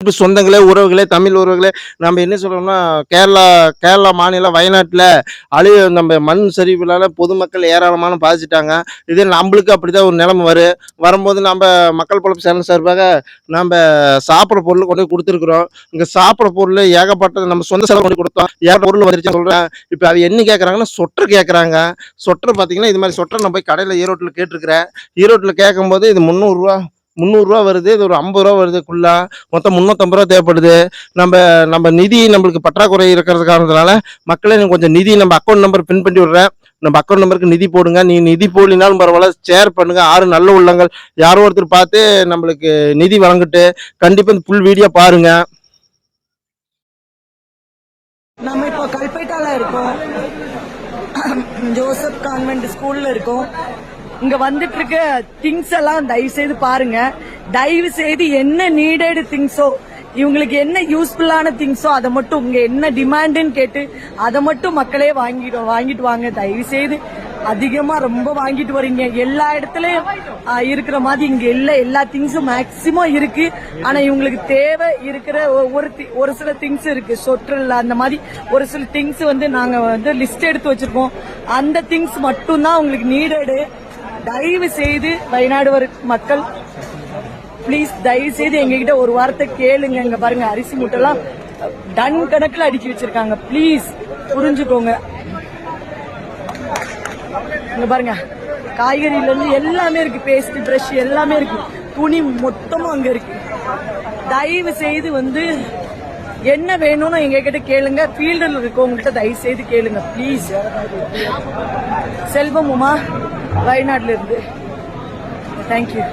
இப்போ சொந்தங்களே உறவுகளே தமிழ் உறவுகளே நம்ம என்ன சொல்றோம்னா கேரளா கேரளா மாநிலம் வயநாட்டில் அழி நம்ம மண் சரிவுனால பொதுமக்கள் ஏராளமான பாதிச்சிட்டாங்க. இதே நம்மளுக்கு அப்படிதான் ஒரு நிலைமை வரும் வரும்போது நம்ம மக்கள் பழப்பு சேனல் சார்பாக நம்ம சாப்பிட்ற பொருள் கொண்டு போய் கொடுத்துருக்குறோம். இங்கே சாப்பிட்ற பொருள் ஏகப்பட்டது நம்ம சொந்த செலவு கொண்டு கொடுத்தோம். ஏகப்பட்ட பொருள் வந்துருச்சு சொல்கிறேன் இப்போ அது என்ன கேட்குறாங்கன்னா சொட்டர் கேட்குறாங்க சொட்டர் பார்த்தீங்கன்னா இது மாதிரி சொட்டர் நான் போய் கடையில் ஈரோட்டில் கேட்டிருக்கிறேன். ஈரோட்டில் கேட்கும்போது இது முந்நூறுரூவா முந்நூறுரூவா வருது இது ஒரு ஐம்பது ரூபா வருது குள்ளா மொத்தம் முந்நூற்றம்பது ரூபா தேவைப்படுது. நம்ம நம்ம நிதி நம்மளுக்கு பற்றாக்குறை இருக்கிறது காரணத்தினால மக்களே எனக்கு கொஞ்சம் நிதி நம்ம அக்கௌண்ட் நம்பர் பின் பண்ணி விடுறேன். நம்ம அக்கௌண்ட் நம்பருக்கு நிதி போடுங்க. நீ நிதி போடலினாலும் பரவாயில்ல ஷேர் பண்ணுங்கள் ஆறு நல்ல உள்ளங்கள். யாரோ ஒருத்தர் பார்த்து நம்மளுக்கு நிதி வழங்கிட்டு கண்டிப்பாக இந்த ஃபுல் வீடியோ பாருங்கள் நம்ம இப்போ கல்பேட்டால இருக்கோம். ஜோசப் கான்வென்ட் ஸ்கூல்ல இருக்கோம். இங்க வந்துட்டு இருக்க திங்ஸ் எல்லாம் தயவு செய்து பாருங்க. தயவு செய்து என்ன நீடடு திங்ஸோ இவங்களுக்கு என்ன யூஸ்ஃபுல்லான திங்ஸோ அதை மட்டும் இங்க என்ன டிமாண்டுன்னு கேட்டு அதை மட்டும் மக்களே வாங்கிட்டு வாங்கிட்டு வாங்க. தயவு செய்து அதிகமா ரொம்ப வாங்கிட்டு வரீங்க எல்லா இடத்துலயும் இருக்கிற மாதிரி இங்க இல்ல. எல்லா திங்ஸும் மேக்சிமம் இருக்கு. ஆனா இவங்களுக்கு தேவை இருக்கிற ஒரு ஒரு சில திங்ஸ் இருக்கு. சொற்றல் அந்த மாதிரி ஒரு சில திங்ஸ் வந்து நாங்க வந்து லிஸ்ட் எடுத்து வச்சிருக்கோம். அந்த திங்ஸ் மட்டும்தான் உங்களுக்கு நீடடு தயவு செய்து வயநாடு வர- மக்கள் ப்ளீஸ் தயவு செய்து எங்ககிட்ட ஒரு வார்த்தை கேளுங்க. இங்க பாருங்க அரிசி மூட்டைலாம் டன் கணக்குல அடுக்கி வச்சிருக்காங்க. ப்ளீஸ் புரிஞ்சுக்கோங்க. இங்க பாருங்க காய்கறியில இருந்து எல்லாமே இருக்கு. பேஸ்ட் பிரஷ் எல்லாமே இருக்கு. துணி மொத்தமும் அங்க இருக்கு. தயவு செய்து வந்து என்ன வேணும்னு எங்க கிட்ட கேளுங்க ஃபீல்டில் இருக்கவங்ககிட்ட தயவு செய்து கேளுங்க ப்ளீஸ் செல்வம் உமா வயநாட்டுல இருந்து. தேங்க்யூ